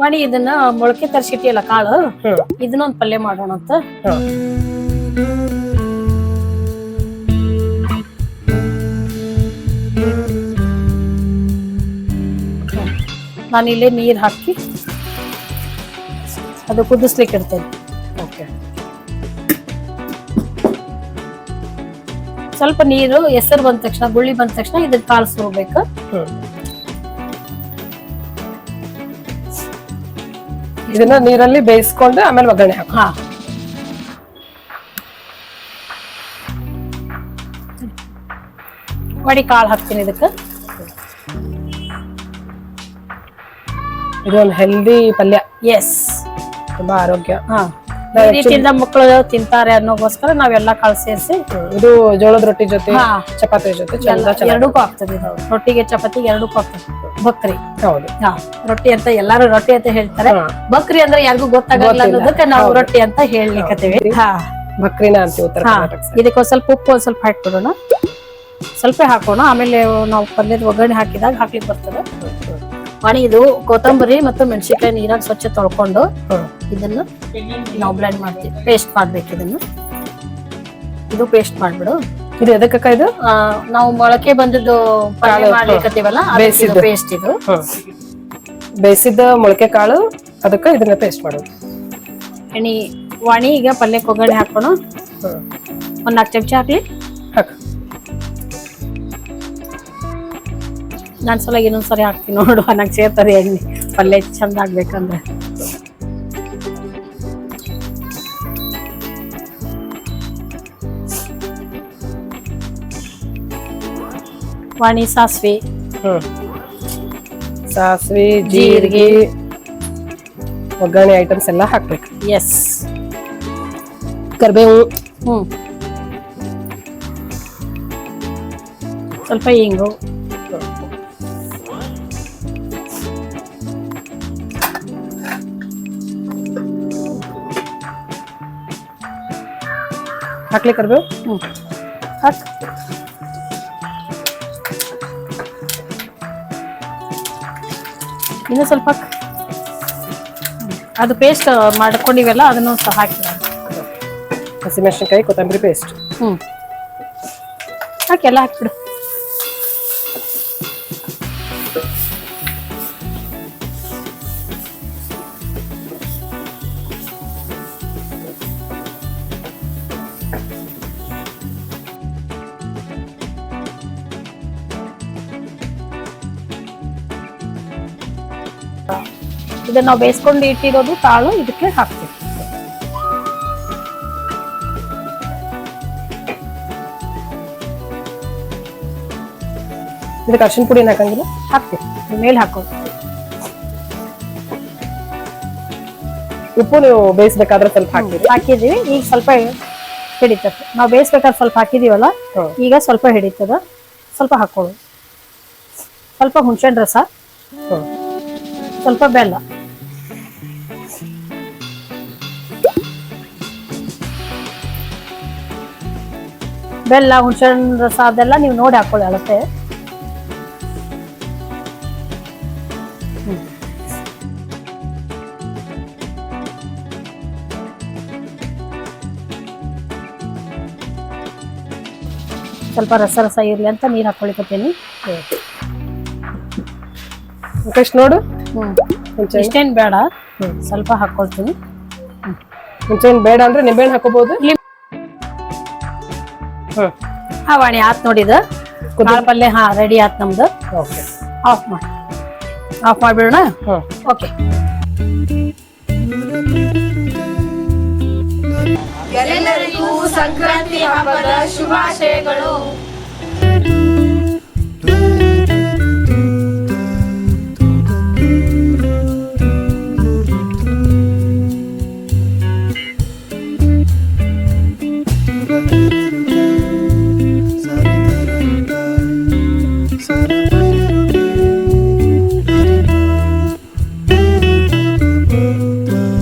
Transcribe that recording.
ಮಾಡಿ ಇದನ್ನ ಮೊಳಕೆ ತರ್ಸಿಟ್ಟಿಯಲ್ಲ ಕಾಳು ಇದನ್ನ ಒಂದ್ ಪಲ್ಯ ಮಾಡೋಣ ಅಂತ. ನಾನಿಲ್ಲೇ ನಾನು ಇಲ್ಲೇ ನೀರ್ ಹಾಕಿ ಅದು ಕುದಿಸ್ಲಿಕ್ಕೆ ಇಡ್ತೇನೆ. ಓಕೆ. ಸ್ವಲ್ಪ ನೀರು ಹೆಸರು ಬಂದ ತಕ್ಷಣ ಗುಳ್ಳಿ ಬಂದ ತಕ್ಷಣ ಇದನ್ನ ಕಾಳು ಸುರ್ಬೇಕು ಇದನ್ನ ನೀರಲ್ಲಿ ಬೇಯಿಸ್ಕೊಂಡು ಆಮೇಲೆ ಒಗ್ಗರಣೆ ಹಾಕು. ಹಾ. ಮಾಡಿ ಕಾಳು ಹಾಕ್ತೀನಿ ಇದಕ್ಕೆ. ಇದು ಒಂದು ಹೆಲ್ದಿ ಪಲ್ಯ. ಎಸ್ ತುಂಬಾ ಆರೋಗ್ಯ. ಹಾ. ಈ ರೀತಿಯಿಂದ ಮಕ್ಕಳು ತಿಂತಾರೆ ಅನ್ನೋಗೋಸ್ಕರ ನಾವೆಲ್ಲ ಕಾಳು ಸೇರಿಸಿ ಇದು ಜೋಳದ ರೊಟ್ಟಿ ಜೊತೆ. ಚಪಾತಿ ಜೊತೆ ಎರಡಕ್ಕೂ ಆಗ್ತದೆ ರೊಟ್ಟಿಗೆ ಚಪಾತಿಗೆ ಎರಡಕ್ಕೂ ಆಗ್ತದೆ. ಬಕ್ರಿ. ಹೌದು. ಹಾ ರೊಟ್ಟಿ ಅಂತ ಎಲ್ಲಾರು ರೊಟ್ಟಿ ಅಂತ ಹೇಳ್ತಾರೆ. ಬಕ್ರಿ ಅಂದ್ರೆ ಯಾರಿಗೂ ಗೊತ್ತಾಗಲ್ಲ. ಅನ್ನೋದಕ್ಕೆ ನಾವು ರೊಟ್ಟಿ ಅಂತ ಹೇಳಲಿಕ್ಕತ್ತೀವಿ ಹಾ. ಬಕ್ರಿನ ಅಂತೀವಿ ಉತ್ತರ. ಒಂದ್ ಸ್ವಲ್ಪ ಉಪ್ಪು ಒಂದ್ ಸ್ವಲ್ಪ ಹಾಕ್ಬಿಡೋಣ. ಸ್ವಲ್ಪ ಹಾಕೋಣ. ಆಮೇಲೆ ನಾವು ಪಲ್ಯದ ಒಗ್ಗರಣೆ ಹಾಕಿದಾಗ ಹಾಕ್ಲಿಕ್ಕೆ ಬರ್ತದೆ. ಇದು ಕೊತ್ತಂಬರಿ ಮತ್ತು ಮೆಣಸಿನ್ಕಾಯಿ ನೀರಾಗ ಸ್ವಚ್ಛ ತೊಳ್ಕೊಂಡು. ಇದನ್ನ ನಾವು ಬ್ಲೆಂಡ್ ಮಾಡ್ತೀವಿ. ಪೇಸ್ಟ್ ಮಾಡ್ಬೇಕು ಇದನ್ನ. ಇದು ಪೇಸ್ಟ್ ಮಾಡ್ಬಿಡು. ಇದು ಎದಕ್ಕಕ್ಕ ಇದು? ನಾವು ಮೊಳಕೆ ಬಂದದ್ದು ಮಾಡ್ಲಿಕ್ಕತ್ತೀವಲ್ಲ. ಪೇಸ್ಟ್ ಇದು ಬೇಯಿಸಿದ ಮೊಳಕೆ ಕಾಳು ಅದಕ್ಕೆ ಇದನ್ನ ಪೇಸ್ಟ್ ಮಾಡೋದು ಎಣ್ಣೆ ವಾಣಿ ಈಗ ಪಲ್ಯಕ್ಕೆ ಒಗ್ಗರಣೆ ಹಾಕೋಣ ಒಂದ್ ನಾಲ್ಕು ಚಮಚ ಹಾಕ್ಲಿ. ಹಾಕು. ನಾನ್ ಸಲ ಇನ್ನೊಂದ್ಸರಿ ಹಾಕ್ತೀನಿ ನೋಡು ನಂಗೆ ಸೇರ್ತದೆ ಎಣ್ಣೆ. ಪಲ್ಯ ಚಂದ ಆಗ್ಬೇಕಂದ್ರೆ. ವಾಣಿ ಸಾಸ್ವಿ. ಸಾಸ್ವಿ ಜೀರಿಗೆ. ಒಗ್ಗರಣೆ ಐಟಮ್ಸ್ ಎಲ್ಲ ಹಾಕ್ಬೇಕು. ಎಸ್ ಕರಿಬೇವು. ಹ್ಮ್. ಸ್ವಲ್ಪ ಹಿಂಗು. ಹಾಕ್ಲಿ ಕರ್ಬೇವು? ಹಾಕಿ ಹಾಕ್. ಇನ್ನು ಸ್ವಲ್ಪ ಹಾಕ್. ಅದು ಪೇಸ್ಟ್ ಮಾಡ್ಕೊಂಡಿವಲ್ಲ ಅದನ್ನು ಸಹ ಹಾಕಿ. ಹಸಿಮೆಣಸಿನ್ಕಾಯಿ ಕೊತ್ತಂಬರಿ ಪೇಸ್ಟ್ ಹ್ಞೂ ಹಾಕಿ ಎಲ್ಲ ಹಾಕ್ಬಿಡು. ಇದನ್ನ ನಾವು ಬೇಯಿಸ್ಕೊಂಡು ಇಟ್ಟಿರೋದು ತಾಳು ಇದಕ್ಕೆ ಹಾಕ್ತೀವಿ. ಇದಕ್ಕೆ ಅರ್ಶಿನ ಪುಡಿ ಹಾಕಂಗಿಲ್ಲ? ಹಾಕ್ತೀವಿ. ಮೇಲೆ ಹಾಕೋದು. ಉಪ್ಪು ನೀವು ಬೇಯಿಸ್ಬೇಕಾದ್ರೆ ಸ್ವಲ್ಪ ಹಾಕಿದ್ವಿ ಹಾಕಿದೀವಿ ಈಗ ಸ್ವಲ್ಪ ಹಿಡಿತದೆ. ನಾವು ಬೇಯಿಸ್ಬೇಕಾದ್ರೆ ಸ್ವಲ್ಪ ಹಾಕಿದೀವಲ್ಲ. ಈಗ ಸ್ವಲ್ಪ ಹಿಡಿತದ. ಸ್ವಲ್ಪ ಹಾಕೊಳ್ಳೋದು ಸ್ವಲ್ಪ ಹುಣಸೆಹಣ್ಣು ರಸ. ಸ್ವಲ್ಪ ಬೆಲ್ಲ. ಬೆಲ್ಲ ಹುಣಸೆಹಣ್ಣು ರಸ ಅದೆಲ್ಲ ನೀವು ನೋಡಿ ಹಾಕೊಳ್ಳಿ ಅಳತೆ ಸ್ವಲ್ಪ ರಸ ರಸ ಇರ್ಲಿ ಅಂತ ನೀರು ಹಾಕೊಳಿಕತ್ತೀನಿ ಮುಖೇಶ್ ನೋಡು. ಇಷ್ಟೇನ್ ಬೇಡ. ಸ್ವಲ್ಪ ಹಾಕೊಳ್ತೀನಿ. ಹುಂಚೆಹಣ್ಣು ಬೇಡ ಅಂದ್ರೆ ನಿಂಬೆಹಣ್ಣು ಹಾಕೋಬಹುದು ಹಾ ವಾಣಿ ಆತ್ ನೋಡಿದ ಕಾಳು ಪಲ್ಯ ಹಾ ರೆಡಿ ಆತ್ ನಮ್ದು. ಓಕೆ. ಆಫ್ ಮಾಡಿ. ಆಫ್ ಮಾಡ್ಬಿಡೋಣ? ಓಕೆ. ಎಲ್ಲರಿಗೂ ಸಂಕ್ರಾಂತಿ ಹಬ್ಬದ ಶುಭಾಶಯಗಳು.